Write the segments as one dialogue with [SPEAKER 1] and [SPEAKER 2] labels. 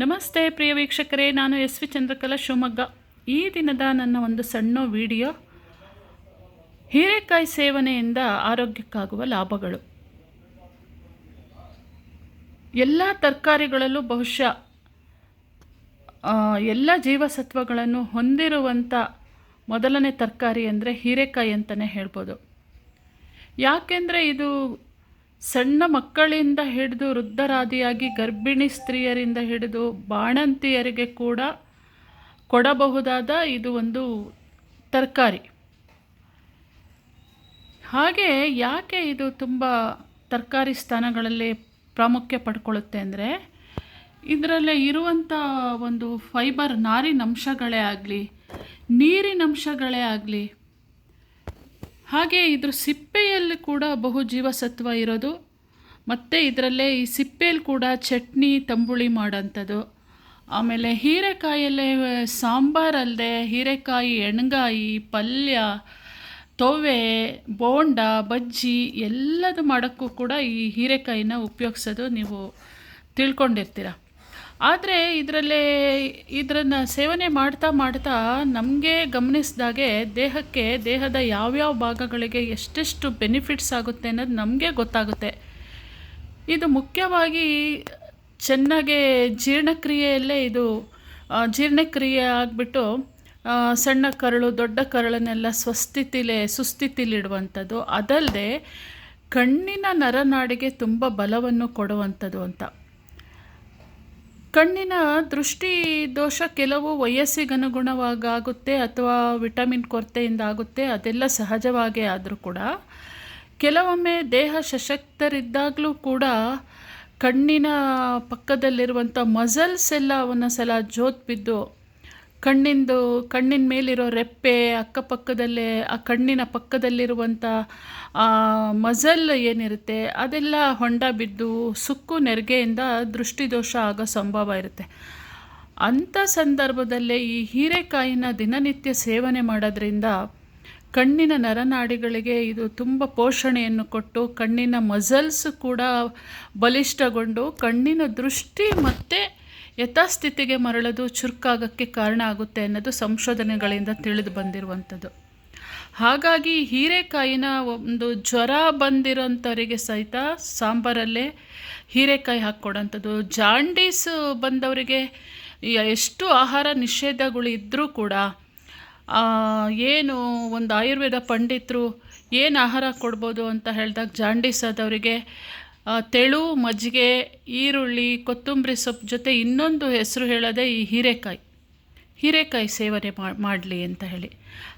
[SPEAKER 1] ನಮಸ್ತೆ ಪ್ರಿಯ ವೀಕ್ಷಕರೇ, ನಾನು ಎಸ್ ವಿ ಚಂದ್ರಕಲಾ ಶಿವಮೊಗ್ಗ. ಈ ದಿನದ ನನ್ನ ಒಂದು ಸಣ್ಣ ವಿಡಿಯೋ, ಹೀರೆಕಾಯಿ ಸೇವನೆಯಿಂದ ಆರೋಗ್ಯಕ್ಕಾಗುವ ಲಾಭಗಳು. ಎಲ್ಲ ತರಕಾರಿಗಳಲ್ಲೂ ಬಹುಶಃ ಎಲ್ಲ ಜೀವಸತ್ವಗಳನ್ನು ಹೊಂದಿರುವಂಥ ಮೊದಲನೇ ತರಕಾರಿ ಅಂದರೆ ಹೀರೆಕಾಯಿ ಅಂತಲೇ ಹೇಳ್ಬೋದು. ಯಾಕೆಂದರೆ ಇದು ಸಣ್ಣ ಮಕ್ಕಳಿಂದ ಹಿಡಿದು ವೃದ್ಧರಾದಿಯಾಗಿ ಗರ್ಭಿಣಿ ಸ್ತ್ರೀಯರಿಂದ ಹಿಡಿದು ಬಾಣಂತಿಯರಿಗೆ ಕೂಡ ಕೊಡಬಹುದಾದ ಇದು ಒಂದು ತರಕಾರಿ. ಹಾಗೆ ಯಾಕೆ ಇದು ತುಂಬ ತರಕಾರಿ ಸ್ಥಾನಗಳಲ್ಲಿ ಪ್ರಾಮುಖ್ಯ ಪಡ್ಕೊಳ್ಳುತ್ತೆ ಅಂದರೆ, ಇದರಲ್ಲಿ ಇರುವಂಥ ಒಂದು ಫೈಬರ್ ನಾರಿನಂಶಗಳೇ ಆಗಲಿ ನೀರಿನಂಶಗಳೇ ಆಗಲಿ, ಹಾಗೆ ಇದ್ರ ಸಿಪ್ಪೆಯಲ್ಲಿ ಕೂಡ ಬಹು ಜೀವಸತ್ವ ಇರೋದು. ಮತ್ತು ಇದರಲ್ಲೇ ಈ ಸಿಪ್ಪೆಯಲ್ಲಿ ಕೂಡ ಚಟ್ನಿ, ತಂಬುಳಿ ಮಾಡೋಂಥದ್ದು. ಆಮೇಲೆ ಹೀರೆಕಾಯಲ್ಲೇ ಸಾಂಬಾರಲ್ಲದೆ ಹೀರೆಕಾಯಿ, ಎಣ್ಗಾಯಿ, ಪಲ್ಯ, ತೊವೆ, ಬೋಂಡ, ಬಜ್ಜಿ ಎಲ್ಲದು ಮಾಡೋಕ್ಕೂ ಕೂಡ ಈ ಹೀರೆಕಾಯಿನ ಉಪಯೋಗಿಸೋದು ನೀವು ತಿಳ್ಕೊಂಡಿರ್ತೀರ. ಆದರೆ ಇದರಲ್ಲೇ ಇದರನ್ನು ಸೇವನೆ ಮಾಡ್ತಾ ಮಾಡ್ತಾ ನಮಗೆ ಗಮನಿಸಿದಾಗೆ ದೇಹಕ್ಕೆ ದೇಹದ ಯಾವ್ಯಾವ ಭಾಗಗಳಿಗೆ ಎಷ್ಟೆಷ್ಟು ಬೆನಿಫಿಟ್ಸ್ ಆಗುತ್ತೆ ಅನ್ನೋದು ನಮಗೆ ಗೊತ್ತಾಗುತ್ತೆ. ಇದು ಮುಖ್ಯವಾಗಿ ಚೆನ್ನಾಗಿ ಜೀರ್ಣಕ್ರಿಯೆಯಲ್ಲೇ ಇದು ಜೀರ್ಣಕ್ರಿಯೆ ಆಗಿಬಿಟ್ಟು ಸಣ್ಣ ಕರಳು, ದೊಡ್ಡ ಕರಳನ್ನೆಲ್ಲ ಸ್ವಸ್ಥಿತಿಲೆ ಸುಸ್ಥಿತಿಲಿಡುವಂಥದ್ದು ಅದಲ್ಲದೆ ಕಣ್ಣಿನ ನರನಾಡಿಗೆ ತುಂಬ ಬಲವನ್ನು ಕೊಡುವಂಥದ್ದು ಅಂತ. ಕಣ್ಣಿನ ದೃಷ್ಟಿ ದೋಷ ಕೆಲವು ವಯಸ್ಸಿಗನುಗುಣವಾಗುತ್ತೆ ಅಥವಾ ವಿಟಮಿನ್ ಕೊರತೆಯಿಂದ ಆಗುತ್ತೆ, ಅದೆಲ್ಲ ಸಹಜವಾಗೇ ಆದರೂ ಕೂಡ. ಕೆಲವೊಮ್ಮೆ ದೇಹ ಸಶಕ್ತರಿದ್ದಾಗಲೂ ಕೂಡ ಕಣ್ಣಿನ ಪಕ್ಕದಲ್ಲಿರುವಂಥ ಮಸಲ್ಸ್ ಎಲ್ಲ ಒಂದೊಂದ್ಸಲ ಜೋತ್ ಬಿದ್ದು ಕಣ್ಣಿಂದು, ಕಣ್ಣಿನ ಮೇಲಿರೋ ರೆಪ್ಪೆ, ಅಕ್ಕಪಕ್ಕದಲ್ಲೇ, ಆ ಕಣ್ಣಿನ ಪಕ್ಕದಲ್ಲಿರುವಂಥ ಮಜಲ್ ಏನಿರುತ್ತೆ, ಅದೆಲ್ಲ ಹೊಂಡ ಬಿದ್ದು ಸುಕ್ಕು ನೆರಿಗೆಯಿಂದ ದೃಷ್ಟಿದೋಷ ಆಗೋ ಸಂಭವ ಇರುತ್ತೆ. ಅಂಥ ಸಂದರ್ಭದಲ್ಲೇ ಈ ಹೀರೆಕಾಯಿನ ದಿನನಿತ್ಯ ಸೇವನೆ ಮಾಡೋದ್ರಿಂದ ಕಣ್ಣಿನ ನರನಾಡಿಗಳಿಗೆ ಇದು ತುಂಬ ಪೋಷಣೆಯನ್ನು ಕೊಟ್ಟು, ಕಣ್ಣಿನ ಮಸಲ್ಸ್ ಕೂಡ ಬಲಿಷ್ಠಗೊಂಡು, ಕಣ್ಣಿನ ದೃಷ್ಟಿ ಮತ್ತು ಯಥಾಸ್ಥಿತಿಗೆ ಮರಳೋದು ಚುರುಕಾಗಕ್ಕೆ ಕಾರಣ ಆಗುತ್ತೆ ಅನ್ನೋದು ಸಂಶೋಧನೆಗಳಿಂದ ತಿಳಿದು ಬಂದಿರುವಂಥದ್ದು. ಹಾಗಾಗಿ ಹೀರೆಕಾಯಿನ ಒಂದು ಜ್ವರ ಬಂದಿರೋಂಥವರಿಗೆ ಸಹಿತ ಸಾಂಬಾರಲ್ಲೇ ಹೀರೆಕಾಯಿ ಹಾಕ್ಕೊಡೋಂಥದ್ದು. ಜಾಂಡೀಸ್ ಬಂದವರಿಗೆ ಎಷ್ಟು ಆಹಾರ ನಿಷೇಧಗಳು ಇದ್ದರೂ ಕೂಡ ಏನು ಒಂದು ಆಯುರ್ವೇದ ಪಂಡಿತರು ಏನು ಆಹಾರ ಕೊಡ್ಬೋದು ಅಂತ ಹೇಳಿದಾಗ ಜಾಂಡೀಸ್ ಆದವರಿಗೆ ತೆಳು, ಮಜ್ಜಿಗೆ, ಈರುಳ್ಳಿ, ಕೊತ್ತಂಬರಿ ಸೊಪ್ಪು ಜೊತೆ ಇನ್ನೊಂದು ಹೆಸರು ಹೇಳೋದೇ ಈ ಹೀರೆಕಾಯಿ. ಹೀರೆಕಾಯಿ ಸೇವನೆ ಮಾಡಲಿ ಅಂತ ಹೇಳಿ.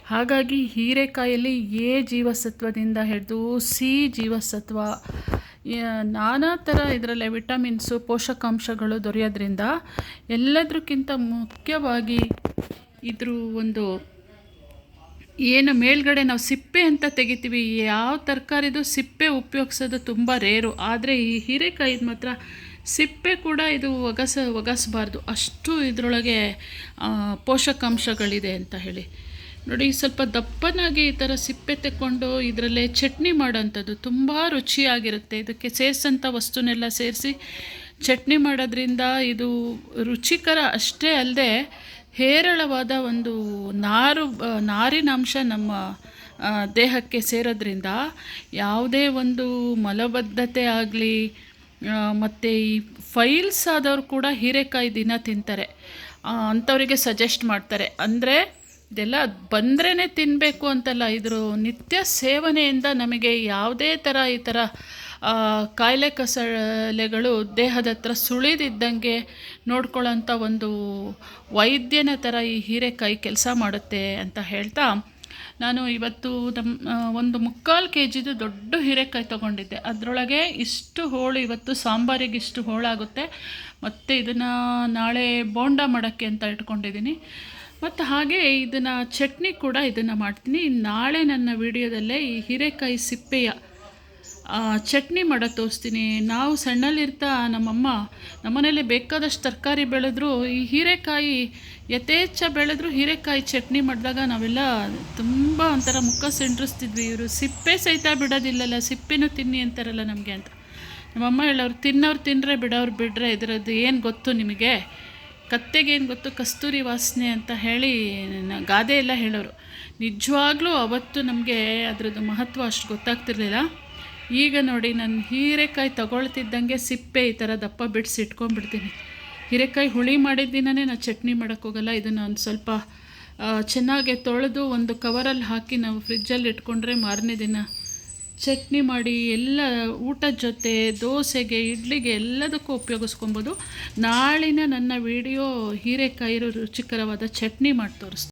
[SPEAKER 1] ಹಾಗಾಗಿ ಹೀರೆಕಾಯಲ್ಲಿ ಎ ಜೀವಸತ್ವದಿಂದ ಹಿಡಿದು ಸಿ ಜೀವಸತ್ವ ನಾನಾ ಥರ ಇದರಲ್ಲೇ ವಿಟಮಿನ್ಸು, ಪೋಷಕಾಂಶಗಳು ದೊರೆಯೋದ್ರಿಂದ ಎಲ್ಲದಕ್ಕಿಂತ ಮುಖ್ಯವಾಗಿ ಇದ್ರ ಒಂದು ಏನು ಮೇಲ್ಗಡೆ ನಾವು ಸಿಪ್ಪೆ ಅಂತ ತೆಗಿತೀವಿ, ಯಾವ ತರಕಾರಿದು ಸಿಪ್ಪೆ ಉಪಯೋಗಿಸೋದು ತುಂಬ ರೇರು. ಆದರೆ ಈ ಹೀರೆಕಾಯಿದು ಮಾತ್ರ ಸಿಪ್ಪೆ ಕೂಡ ಇದು ಒಗಸ, ಒಗಸಬಾರ್ದು. ಅಷ್ಟು ಇದರೊಳಗೆ ಪೋಷಕಾಂಶಗಳಿದೆ ಅಂತ ಹೇಳಿ. ನೋಡಿ, ಸ್ವಲ್ಪ ದಪ್ಪನಾಗಿ ಈ ಥರ ಸಿಪ್ಪೆ ತೆಕ್ಕೊಂಡು ಇದರಲ್ಲೇ ಚಟ್ನಿ ಮಾಡೋಂಥದ್ದು ತುಂಬ ರುಚಿಯಾಗಿರುತ್ತೆ. ಇದಕ್ಕೆ ಸೇರಿಸಂಥ ವಸ್ತುನೆಲ್ಲ ಸೇರಿಸಿ ಚಟ್ನಿ ಮಾಡೋದ್ರಿಂದ ಇದು ರುಚಿಕರ ಅಷ್ಟೇ ಅಲ್ಲದೆ ಹೇರಳವಾದ ಒಂದು ನಾರು ನಾರಿನಾಂಶ ನಮ್ಮ ದೇಹಕ್ಕೆ ಸೇರೋದ್ರಿಂದ ಯಾವುದೇ ಒಂದು ಮಲಬದ್ಧತೆ ಆಗಲಿ ಮತ್ತು ಈ ಫೈಲ್ಸ್ ಆದವರು ಕೂಡ ಹೀರೆಕಾಯಿ ದಿನ ತಿಂತಾರೆ. ಅಂಥವರಿಗೆ ಸಜೆಸ್ಟ್ ಮಾಡ್ತಾರೆ. ಅಂದರೆ ಇದೆಲ್ಲ ಬಂದ್ರೇ ತಿನ್ನಬೇಕು ಅಂತಲ್ಲ, ಇದ್ರ ನಿತ್ಯ ಸೇವನೆಯಿಂದ ನಮಗೆ ಯಾವುದೇ ಥರ ಈ ಥರ ಕಾಯಿಲೆ ಕಸಲೆಗಳು ದೇಹದ ಹತ್ರ ಸುಳಿದಿದ್ದಂಗೆ ನೋಡ್ಕೊಳ್ಳೋಂಥ ಒಂದು ವೈದ್ಯನ ಥರ ಈ ಹೀರೆಕಾಯಿ ಕೆಲಸ ಮಾಡುತ್ತೆ ಅಂತ ಹೇಳ್ತಾ, ನಾನು ಇವತ್ತು ನಮ್ಮ ಒಂದು ಮುಕ್ಕಾಲು ಕೆ ಜಿದು ದೊಡ್ಡ ಹೀರೆಕಾಯಿ ತೊಗೊಂಡಿದ್ದೆ. ಅದರೊಳಗೆ ಇಷ್ಟು ಹೋಳು, ಇವತ್ತು ಸಾಂಬಾರಿಗೆ ಇಷ್ಟು ಹೋಳಾಗುತ್ತೆ. ಮತ್ತು ಇದನ್ನು ನಾಳೆ ಬೋಂಡ ಮಾಡೋಕ್ಕೆ ಅಂತ ಇಟ್ಕೊಂಡಿದ್ದೀನಿ. ಮತ್ತು ಹಾಗೆ ಇದನ್ನು ಚಟ್ನಿ ಕೂಡ ಇದನ್ನು ಮಾಡ್ತೀನಿ. ನಾಳೆ ನನ್ನ ವಿಡಿಯೋದಲ್ಲೇ ಈ ಹೀರೆಕಾಯಿ ಸಿಪ್ಪೆಯ ಚಟ್ನಿ ಮಾಡೋ ತೋರಿಸ್ತೀನಿ. ನಾವು ಸಣ್ಣಲ್ಲಿರ್ತಾ ನಮ್ಮಮ್ಮ ನಮ್ಮನೇಲಿ ಬೇಕಾದಷ್ಟು ತರಕಾರಿ ಬೆಳೆದ್ರು, ಈ ಹೀರೆಕಾಯಿ, ಯಥೇಚ್ಛ ಬೆಳೆದ್ರು ಹೀರೆಕಾಯಿ ಚಟ್ನಿ ಮಾಡಿದಾಗ ನಾವೆಲ್ಲ ತುಂಬ ಒಂಥರ ಮುಖ ಸೆಂಟ್ರಿಸ್ತಿದ್ವಿ ಇವರು ಸಿಪ್ಪೆ ಸಹಿತ ಬಿಡೋದಿಲ್ಲಲ್ಲ, ಸಿಪ್ಪೆನೂ ತಿನ್ನಿ ಅಂತಾರಲ್ಲ ನಮಗೆ ಅಂತ. ನಮ್ಮಮ್ಮ ಹೇಳೋರು, ತಿನ್ನೋರು ತಿನ್ನರೆ ಬಿಡೋರು ಬಿಡ್ರೆ ಇದರದ್ದು ಏನು ಗೊತ್ತು ನಿಮಗೆ? ಕತ್ತೆಗೇನು ಗೊತ್ತು? ಕಸ್ತೂರಿ ವಾಸನೆ ಅಂತ ಹೇಳಿ ಗಾದೆ ಎಲ್ಲ ಹೇಳೋರು. ನಿಜವಾಗ್ಲೂ ಅವತ್ತು ನಮಗೆ ಅದರದ್ದು ಮಹತ್ವ ಅಷ್ಟು ಗೊತ್ತಾಗ್ತಿರ್ಲಿಲ್ಲ. ಈಗ ನೋಡಿ ನಾನು ಹೀರೆಕಾಯಿ ತಗೊಳ್ತಿದ್ದಂಗೆ ಸಿಪ್ಪೆ ಈ ಥರ ದಪ್ಪ ಬಿಡಿಸಿ ಇಟ್ಕೊಂಡ್ಬಿಡ್ತೀನಿ. ಹೀರೆಕಾಯಿ ಹುಳಿ ಮಾಡಿದ ದಿನವೇ ನಾನು ಚಟ್ನಿ ಮಾಡೋಕ್ಕೋಗಲ್ಲ ಇದನ್ನು ಒಂದು ಸ್ವಲ್ಪ ಚೆನ್ನಾಗೆ ತೊಳೆದು ಒಂದು ಕವರಲ್ಲಿ ಹಾಕಿ ನಾವು ಫ್ರಿಜ್ಜಲ್ಲಿ ಇಟ್ಕೊಂಡ್ರೆ ಮಾರನೇ ದಿನ ಚಟ್ನಿ ಮಾಡಿ ಎಲ್ಲ ಊಟದ ಜೊತೆ, ದೋಸೆಗೆ, ಇಡ್ಲಿಗೆ ಎಲ್ಲದಕ್ಕೂ ಉಪಯೋಗಿಸ್ಕೊಬೋದು. ನಾಳಿನ ನನ್ನ ವಿಡಿಯೋ ಹೀರೆಕಾಯಿ ರುಚಿಕರವಾದ ಚಟ್ನಿ ಮಾಡಿ ತೋರಿಸ್ತೀನಿ.